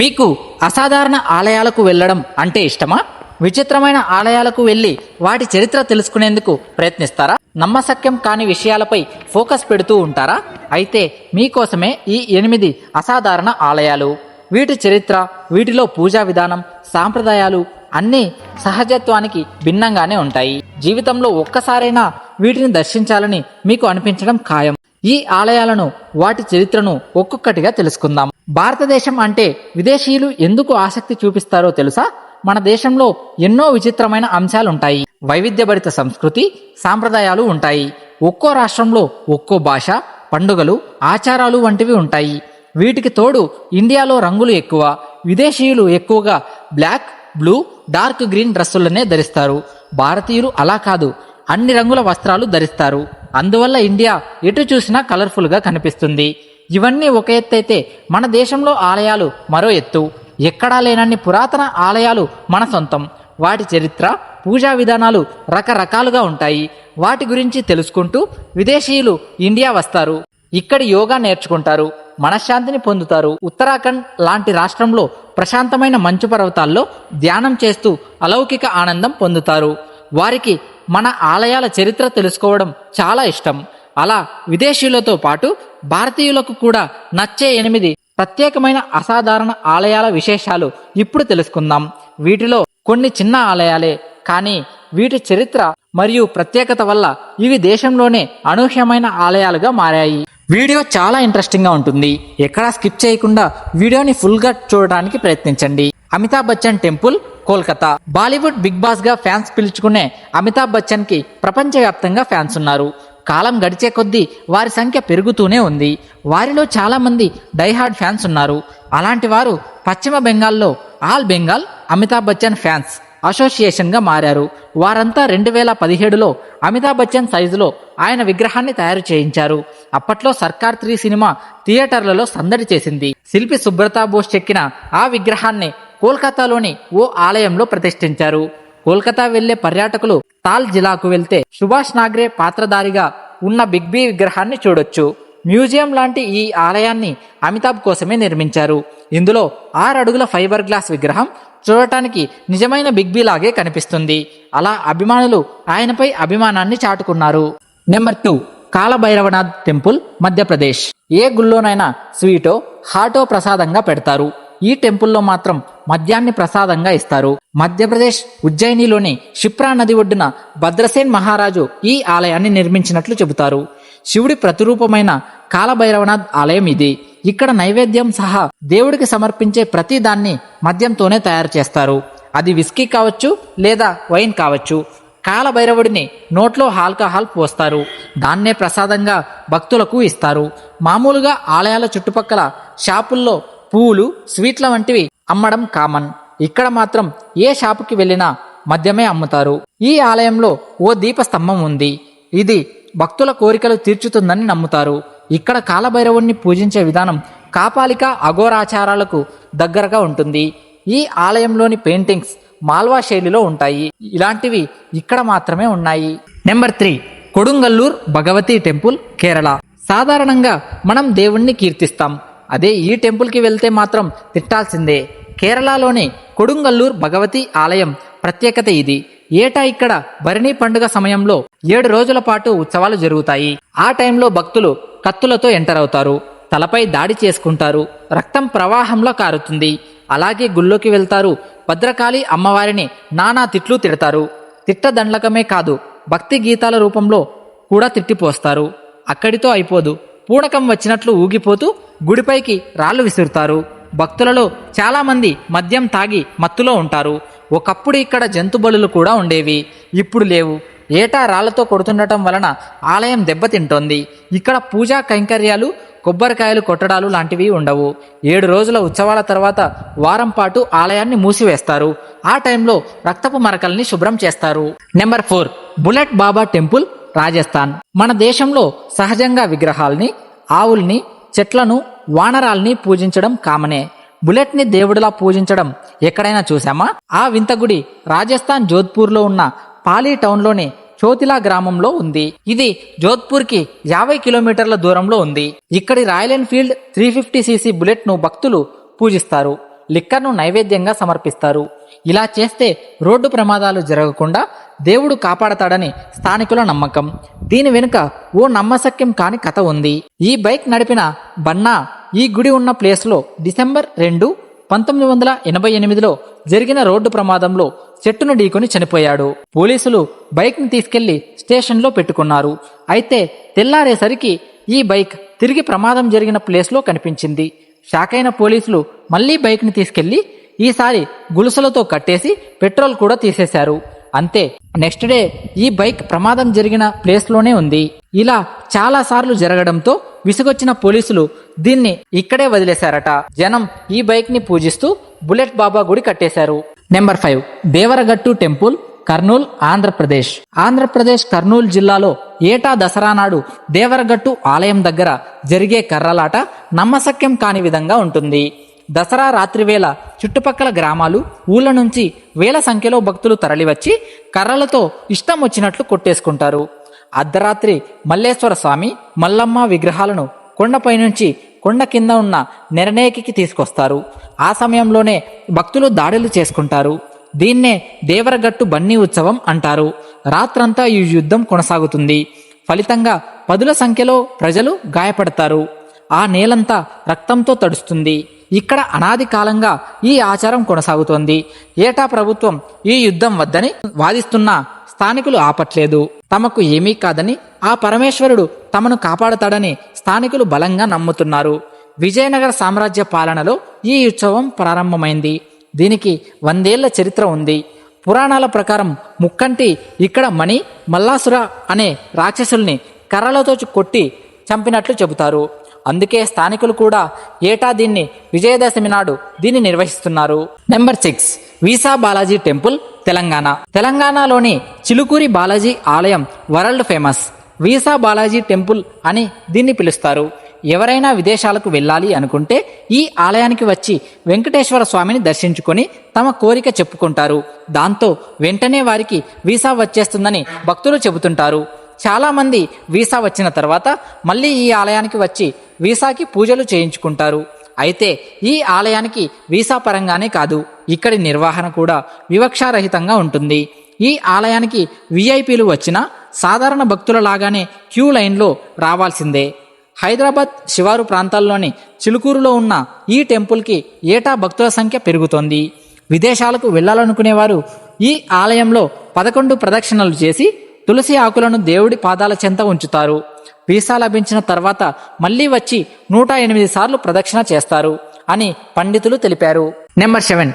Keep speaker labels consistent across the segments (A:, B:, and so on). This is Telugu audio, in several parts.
A: మీకు అసాధారణ ఆలయాలకు వెళ్ళడం అంటే ఇష్టమా? విచిత్రమైన ఆలయాలకు వెళ్ళి వాటి చరిత్ర తెలుసుకునేందుకు ప్రయత్నిస్తారా? నమ్మశక్యం కాని విషయాలపై ఫోకస్ పెడుతూ ఉంటారా? అయితే మీకోసమే ఈ ఎనిమిది అసాధారణ ఆలయాలు. వీటి చరిత్ర వీటిలో పూజా విధానం సాంప్రదాయాలు అన్నీ సహజత్వానికి భిన్నంగానే ఉంటాయి. జీవితంలో ఒక్కసారైనా వీటిని దర్శించాలని మీకు అనిపించడం ఖాయం. ఈ ఆలయాలను వాటి చరిత్రను ఒక్కొక్కటిగా తెలుసుకుందాం. భారతదేశం అంటే విదేశీయులు ఎందుకు ఆసక్తి చూపిస్తారో తెలుసా? మన దేశంలో ఎన్నో విచిత్రమైన అంశాలుంటాయి. వైవిధ్యభరిత సంస్కృతి సాంప్రదాయాలు ఉంటాయి. ఒక్కో రాష్ట్రంలో ఒక్కో భాష పండుగలు ఆచారాలు వంటివి ఉంటాయి. వీటికి తోడు ఇండియాలో రంగులు ఎక్కువ విదేశీయులు ఎక్కువగా బ్లాక్ బ్లూ డార్క్ గ్రీన్ డ్రెస్సులనే ధరిస్తారు. భారతీయులు అలా కాదు అన్ని రంగుల వస్త్రాలు ధరిస్తారు. అందువల్ల ఇండియా ఎటు చూసినా కలర్ఫుల్గా కనిపిస్తుంది. ఇవన్నీ ఒక ఎత్తు అయితే మన దేశంలో ఆలయాలు మరో ఎత్తు. ఎక్కడా లేనన్ని పురాతన ఆలయాలు మన సొంతం. వాటి చరిత్ర పూజా విధానాలు రకరకాలుగా ఉంటాయి. వాటి గురించి తెలుసుకుంటూ విదేశీయులు ఇండియా వస్తారు. ఇక్కడి యోగా నేర్చుకుంటారు మనశ్శాంతిని పొందుతారు. ఉత్తరాఖండ్ లాంటి రాష్ట్రంలో ప్రశాంతమైన మంచు పర్వతాల్లో ధ్యానం చేస్తూ అలౌకిక ఆనందం పొందుతారు. వారికి మన ఆలయాల చరిత్ర తెలుసుకోవడం చాలా ఇష్టం. అలా విదేశీయులతో పాటు భారతీయులకు కూడా నచ్చే ఎనిమిది ప్రత్యేకమైన అసాధారణ ఆలయాల విశేషాలు ఇప్పుడు తెలుసుకుందాం. వీటిలో కొన్ని చిన్న ఆలయాలే కానీ వీటి చరిత్ర మరియు ప్రత్యేకత వల్ల ఇవి దేశంలోనే అనూహ్యమైన ఆలయాలుగా మారాయి. వీడియో చాలా ఇంట్రెస్టింగ్గా ఉంటుంది. ఎక్కడా స్కిప్ చేయకుండా వీడియోని ఫుల్గా చూడడానికి ప్రయత్నించండి. అమితాబ్ బచ్చన్ టెంపుల్ కోల్కతా. బాలీవుడ్ బిగ్ బాస్గా ఫ్యాన్స్ పిలుచుకునే అమితాబ్ బచ్చన్కి ప్రపంచవ్యాప్తంగా ఫ్యాన్స్ ఉన్నారు. కాలం గడిచే కొద్దీ వారి సంఖ్య పెరుగుతూనే ఉంది. వారిలో చాలామంది డైహార్డ్ ఫ్యాన్స్ ఉన్నారు. అలాంటి వారు పశ్చిమ బెంగాల్లో ఆల్ బెంగాల్ అమితాబ్ బచ్చన్ ఫ్యాన్స్ అసోసియేషన్గా మారారు. వారంతా రెండు వేల పదిహేడులో అమితాబ్ బచ్చన్ సైజులో ఆయన విగ్రహాన్ని తయారు చేయించారు. అప్పట్లో సర్కార్ త్రీ సినిమా థియేటర్లలో సందడి చేసింది. శిల్పి సుబ్రతా బోస్ చెక్కిన ఆ విగ్రహాన్ని కోల్కతాలోని ఓ ఆలయంలో ప్రతిష్ఠించారు. కోల్కతా వెళ్ళే పర్యాటకులు తాల్ జిల్లాకు వెళ్తే సుభాష్ నాగ్రే పాత్రధారిగా ఉన్న బిగ్ బి విగ్రహాన్ని చూడొచ్చు. మ్యూజియం లాంటి ఈ ఆలయాన్ని అమితాబ్ కోసమే నిర్మించారు. ఇందులో ఆరు అడుగుల ఫైబర్ గ్లాస్ విగ్రహం చూడటానికి నిజమైన బిగ్ బి లాగే కనిపిస్తుంది. అలా అభిమానులు ఆయనపై అభిమానాన్ని చాటుకున్నారు. Number two Kalabhairavnath temple Madhya Pradesh. ఏ గుళ్ళోనైనా స్వీటో హాటో ప్రసాదంగా పెడతారు. ఈ టెంపుల్లో మాత్రం మద్యాన్ని ప్రసాదంగా ఇస్తారు. మధ్యప్రదేశ్ ఉజ్జయినిలోని క్షిప్రా నది ఒడ్డున భద్రసేన్ మహారాజు ఈ ఆలయాన్ని నిర్మించినట్లు చెబుతారు. శివుడి ప్రతిరూపమైన కాలభైరవనాథ్ ఆలయం ఇది. ఇక్కడ నైవేద్యం సహా దేవుడికి సమర్పించే ప్రతి దాన్ని మద్యంతోనే తయారు చేస్తారు. అది విస్కీ కావచ్చు లేదా వైన్ కావచ్చు. కాలభైరవుడిని నోట్లో ఆల్కహాల్ పోస్తారు. దాన్నే ప్రసాదంగా భక్తులకు ఇస్తారు. మామూలుగా ఆలయాల చుట్టుపక్కల షాపుల్లో పూలు స్వీట్ల వంటివి అమ్మడం కామన్. ఇక్కడ మాత్రం ఏ షాపుకి వెళ్ళినా మద్యమే అమ్ముతారు. ఈ ఆలయంలో ఓ దీపస్తంభం ఉంది. ఇది భక్తుల కోరికలు తీర్చుతుందని నమ్ముతారు. ఇక్కడ కాలభైరవుణ్ణి పూజించే విధానం కాపాలిక అఘోరాచారాలకు దగ్గరగా ఉంటుంది. ఈ ఆలయంలోని పెయింటింగ్స్ మాల్వా శైలిలో ఉంటాయి. ఇలాంటివి ఇక్కడ మాత్రమే ఉన్నాయి. Number three Kodungallur Bhagavati temple Kerala. సాధారణంగా మనం దేవుణ్ణి కీర్తిస్తాం. అదే ఈ టెంపుల్కి వెళ్తే మాత్రం తిట్టాల్సిందే. కేరళలోని కొడుంగల్లూర్ భగవతి ఆలయం ప్రత్యేకత ఇది. ఏటా ఇక్కడ భరణి పండుగ సమయంలో ఏడు రోజుల పాటు ఉత్సవాలు జరుగుతాయి. ఆ టైంలో భక్తులు కత్తులతో ఎంటర్ అవుతారు. తలపై దాడి చేసుకుంటారు. రక్తం ప్రవాహంలో కారుతుంది. అలాగే గుళ్ళోకి వెళ్తారు. భద్రకాళి అమ్మవారిని నానా తిట్లు తిడతారు. తిట్టదండకమే కాదు భక్తి గీతాల రూపంలో కూడా తిట్టిపోస్తారు. అక్కడితో అయిపోదు. పూనకం వచ్చినట్లు ఊగిపోతూ గుడిపైకి రాళ్ళు విసురుతారు. భక్తులలో చాలామంది మద్యం తాగి మత్తులో ఉంటారు. ఒకప్పుడు ఇక్కడ జంతు బలులు కూడా ఉండేవి. ఇప్పుడు లేవు. ఏటా రాళ్ళతో కొడుతుండటం వలన ఆలయం దెబ్బతింటోంది. ఇక్కడ పూజా కైంకర్యాలు కొబ్బరికాయలు కొట్టడాలు లాంటివి ఉండవు. ఏడు రోజుల ఉత్సవాల తర్వాత వారం పాటు ఆలయాన్ని మూసివేస్తారు. ఆ టైంలో రక్తపు మరకల్ని శుభ్రం చేస్తారు. Number four. Bullet Baba temple Rajasthan. మన దేశంలో సహజంగా విగ్రహాల్ని ఆవుల్ని చెట్లను వానరాల్ని పూజించడం కామనే. బుల్లెట్ని దేవుడిలా పూజించడం ఎక్కడైనా చూసామా ఆ వింత గుడి రాజస్థాన్ జోధ్పూర్లో ఉన్న పాలీ టౌన్లోని చోతిలా గ్రామంలో ఉంది. ఇది జోధ్పూర్కి యాభై కిలోమీటర్ల దూరంలో ఉంది. ఇక్కడి Royal Enfield three fifty CC బుల్లెట్ను భక్తులు పూజిస్తారు. లిక్కర్ను నైవేద్యంగా సమర్పిస్తారు. ఇలా చేస్తే రోడ్డు ప్రమాదాలు జరగకుండా దేవుడు కాపాడతాడని స్థానికుల నమ్మకం. దీని వెనుక ఓ నమ్మశక్యం కాని కథ ఉంది. ఈ బైక్ నడిపిన బన్నా ఈ గుడి ఉన్న ప్లేస్లో డిసెంబర్ రెండు పంతొమ్మిది వందల ఎనభై ఎనిమిదిలో జరిగిన రోడ్డు ప్రమాదంలో చెట్టును ఢీకొని చనిపోయాడు. పోలీసులు బైక్ని తీసుకెళ్ళి స్టేషన్లో పెట్టుకున్నారు. అయితే తెల్లారేసరికి ఈ బైక్ తిరిగి ప్రమాదం జరిగిన ప్లేస్లో కనిపించింది. షాకైన పోలీసులు మళ్ళీ బైక్ని తీసుకెళ్ళి ఈసారి గులుసలతో కట్టేసి పెట్రోల్ కూడా తీసేశారు. అంతే. నెక్స్ట్ డే ఈ బైక్ ప్రమాదం జరిగిన ప్లేస్లోనే ఉంది. ఇలా చాలా సార్లు జరగడంతో విసుగొచ్చిన పోలీసులు దీన్ని ఇక్కడే వదిలేశారట. జనం ఈ బైక్ని పూజిస్తూ బుల్లెట్ బాబా గుడి కట్టేశారు. Number five Devaragattu temple Kurnool Andhra Pradesh. Andhra Pradesh Kurnool జిల్లాలో ఏటా దసరా నాడు దేవరగట్టు ఆలయం దగ్గర జరిగే కర్రలాట నమ్మశక్యం కాని విధంగా ఉంటుంది. దసరా రాత్రివేళ చుట్టుపక్కల గ్రామాలు ఊళ్ళ నుంచి వేల సంఖ్యలో భక్తులు తరలివచ్చి కర్రలతో ఇష్టం వచ్చినట్లు కొట్టేసుకుంటారు. అర్ధరాత్రి మల్లేశ్వర స్వామి మల్లమ్మ విగ్రహాలను కొండపై నుంచి కొండ కింద ఉన్న నిర్ణయకి తీసుకొస్తారు. ఆ సమయంలోనే భక్తులు దాడులు చేసుకుంటారు. దీన్నే దేవరగట్టు బన్నీ ఉత్సవం అంటారు. రాత్రంతా ఈ యుద్ధం కొనసాగుతుంది. ఫలితంగా పదుల సంఖ్యలో ప్రజలు గాయపడతారు. ఆ నేలంతా రక్తంతో తడుస్తుంది. ఇక్కడ అనాది కాలంగా ఈ ఆచారం కొనసాగుతోంది. ఏటా ప్రభుత్వం ఈ యుద్ధం వద్దని వాదిస్తున్నా స్థానికులు ఆపట్లేదు. తమకు ఏమీ కాదని ఆ పరమేశ్వరుడు తమను కాపాడతాడని స్థానికులు బలంగా నమ్ముతున్నారు. విజయనగర సామ్రాజ్య పాలనలో ఈ ఉత్సవం ప్రారంభమైంది. దీనికి వందేళ్ళ చరిత్ర ఉంది. పురాణాల ప్రకారం ముక్కంటి ఇక్కడ మణి మల్లాసుర అనే రాక్షసుల్ని కర్రలతో కొట్టి చంపినట్లు చెబుతారు. అందుకే స్థానికులు కూడా ఏటా దీన్ని విజయదశమి నాడు దీన్ని నిర్వహిస్తున్నారు. Number six visa Balaji temple Telangana. తెలంగాణలోని చిలుకూరి బాలాజీ ఆలయం world famous. Visa Balaji temple అని దీన్ని పిలుస్తారు. ఎవరైనా విదేశాలకు వెళ్ళాలి అనుకుంటే ఈ ఆలయానికి వచ్చి వెంకటేశ్వర స్వామిని దర్శించుకొని తమ కోరిక చెప్పుకుంటారు. దాంతో వెంటనే వారికి వీసా వచ్చేస్తుందని భక్తులు చెబుతుంటారు. చాలామంది వీసా వచ్చిన తర్వాత మళ్ళీ ఈ ఆలయానికి వచ్చి వీసాకి పూజలు చేయించుకుంటారు. అయితే ఈ ఆలయానికి వీసా పరంగానే కాదు ఇక్కడి నిర్వహణ కూడా వివక్షారహితంగా ఉంటుంది. ఈ ఆలయానికి విఐపీలు వచ్చినా సాధారణ భక్తుల లాగానే క్యూ లైన్లో రావాల్సిందే. హైదరాబాద్ శివారు ప్రాంతాల్లోని చిలుకూరులో ఉన్న ఈ టెంపుల్కి ఏటా భక్తుల సంఖ్య పెరుగుతోంది. విదేశాలకు వెళ్ళాలనుకునేవారు ఈ ఆలయంలో పదకొండు ప్రదక్షిణలు చేసి తులసి ఆకులను దేవుడి పాదాల చెంత ఉంచుతారు. వీసా లభించిన తర్వాత మళ్ళీ వచ్చి నూట ఎనిమిది సార్లు ప్రదక్షిణ చేస్తారు అని పండితులు తెలిపారు. Number seven.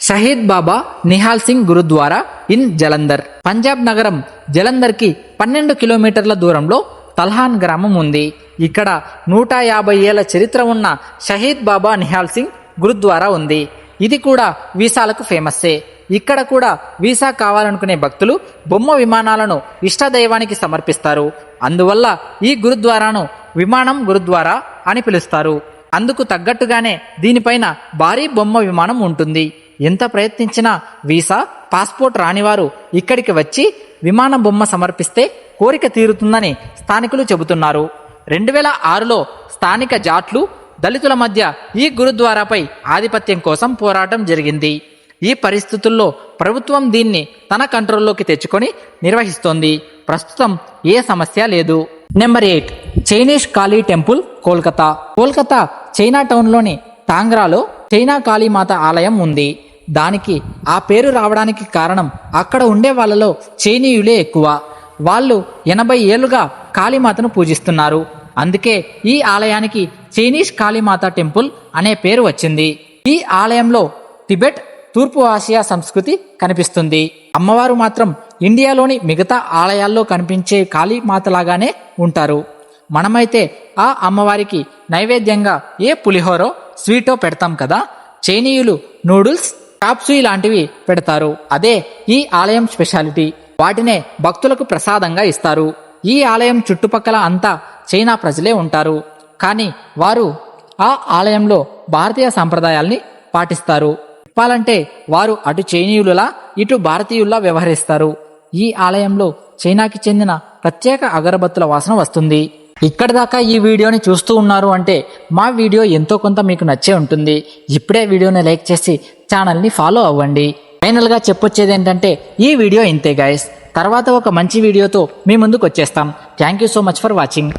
A: Shaheed Baba Nihal Singh gurdwara in Jalandhar. Punjab నగరం జలంధర్కి పన్నెండు కిలోమీటర్ల దూరంలో తల్హాన్ గ్రామం ఉంది. ఇక్కడ నూట యాభై ఏళ్ళ చరిత్ర ఉన్న షహీద్ బాబా నిహాల్ సింగ్ గురుద్వారా ఉంది. ఇది కూడా వీసాలకు ఫేమస్సే. ఇక్కడ కూడా వీసా కావాలనుకునే భక్తులు బొమ్మ విమానాలను ఇష్టదైవానికి సమర్పిస్తారు. అందువల్ల ఈ గురుద్వారాను విమానం గురుద్వారా అని పిలుస్తారు. అందుకు తగ్గట్టుగానే దీనిపైన భారీ బొమ్మ విమానం ఉంటుంది. ఎంత ప్రయత్నించినా వీసా పాస్పోర్ట్ రానివారు ఇక్కడికి వచ్చి విమాన బొమ్మ సమర్పిస్తే కోరిక తీరుతుందని స్థానికులు చెబుతున్నారు. రెండు వేల ఆరులో స్థానిక జాట్లు దళితుల మధ్య ఈ గురుద్వారాపై ఆధిపత్యం కోసం పోరాటం జరిగింది. ఈ పరిస్థితుల్లో ప్రభుత్వం దీన్ని తన కంట్రోల్లోకి తెచ్చుకొని నిర్వహిస్తోంది. ప్రస్తుతం ఏ సమస్య లేదు. Number eight Chinese Kali temple Kolkata. Kolkata China టౌన్లోని తాంగ్రాలో చైనా కాళీమాత ఆలయం ఉంది. దానికి ఆ పేరు రావడానికి కారణం అక్కడ ఉండే వాళ్ళలో చైనీయులే ఎక్కువ. వాళ్ళు ఎనభై ఏళ్ళుగా కాళీమాతను పూజిస్తున్నారు. అందుకే ఈ ఆలయానికి చైనీస్ కాళీమాత టెంపుల్ అనే పేరు వచ్చింది. ఈ ఆలయంలో టిబెట్ తూర్పు ఆసియా సంస్కృతి కనిపిస్తుంది. అమ్మవారు మాత్రం ఇండియాలోని మిగతా ఆలయాల్లో కనిపించే కాళీమాతలాగానే ఉంటారు. మనమైతే ఆ అమ్మవారికి నైవేద్యంగా ఏ పులిహోరో స్వీటో పెడతాం కదా చైనీయులు నూడిల్స్ టాప్సూయి లాంటివి పెడతారు. అదే ఈ ఆలయం స్పెషాలిటీ. వాటినే భక్తులకు ప్రసాదంగా ఇస్తారు. ఈ ఆలయం చుట్టుపక్కల అంతా చైనా ప్రజలే ఉంటారు. కానీ వారు ఆ ఆలయంలో భారతీయ సంప్రదాయాల్ని పాటిస్తారు. చెప్పాలంటే వారు అటు చైనీయులలా ఇటు భారతీయుల్లా వ్యవహరిస్తారు. ఈ ఆలయంలో చైనాకి చెందిన ప్రత్యేక అగరబత్తుల వాసన వస్తుంది. ఇక్కడ దాకా ఈ వీడియోని చూస్తూ ఉన్నారు అంటే మా వీడియో ఎంతో కొంత మీకు నచ్చే ఉంటుంది. ఇప్పుడే వీడియోని లైక్ చేసి ఛానల్ని ఫాలో అవ్వండి. ఫైనల్గా చెప్పొచ్చేది ఏంటంటే ఈ వీడియో ఇంతే గాయస్ తర్వాత ఒక మంచి వీడియోతో మీ ముందుకు వచ్చేస్తాం thank you so much for watching.